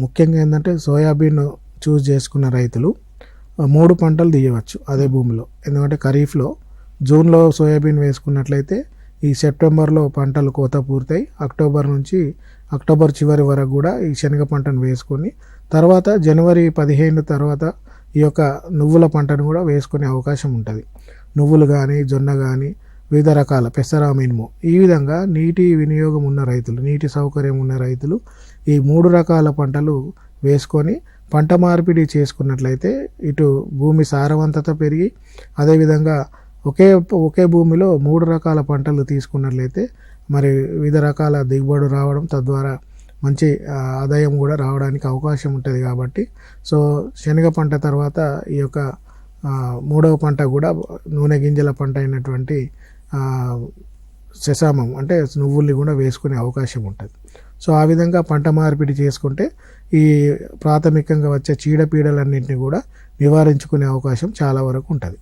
ముఖ్యంగా ఏంటంటే సోయాబీన్ చూస్ చేసుకున్న రైతులు మూడు పంటలు తీయవచ్చు అదే భూమిలో. ఎందుకంటే ఖరీఫ్లో జూన్లో సోయాబీన్ వేసుకున్నట్లయితే ఈ సెప్టెంబర్లో పంటలు కోత పూర్తయి అక్టోబర్ నుంచి అక్టోబర్ చివరి వరకు కూడా ఈ శనగ పంటను వేసుకొని తర్వాత జనవరి పదిహేను తర్వాత ఈ యొక్క నువ్వుల పంటను కూడా వేసుకునే అవకాశం ఉంటుంది. నువ్వులు కానీ జొన్న కానీ వివిధ రకాల పెసర మినుము ఈ విధంగా నీటి వినియోగం ఉన్న రైతులు నీటి సౌకర్యం ఉన్న రైతులు ఈ మూడు రకాల పంటలు వేసుకొని పంట మార్పిడి చేసుకున్నట్లయితే ఇటు భూమి సారవంతత పెరిగి అదేవిధంగా ఒకే ఒకే భూమిలో మూడు రకాల పంటలు తీసుకున్నట్లయితే మరి వివిధ రకాల దిగుబడి రావడం తద్వారా మంచి ఆదాయం కూడా రావడానికి అవకాశం ఉంటుంది కాబట్టి. సో శనగ పంట తర్వాత ఈ యొక్క మూడవ పంట కూడా నూనె గింజల పంట అయినటువంటి సెసామం శశామం అంటే నువ్వుల్ని కూడా వేసుకునే అవకాశం ఉంటుంది. సో ఆ విధంగా పంట మార్పిడి చేసుకుంటే ఈ ప్రాథమికంగా వచ్చే చీడపీడలన్నింటినీ కూడా నివారించుకునే అవకాశం చాలా వరకు ఉంటుంది.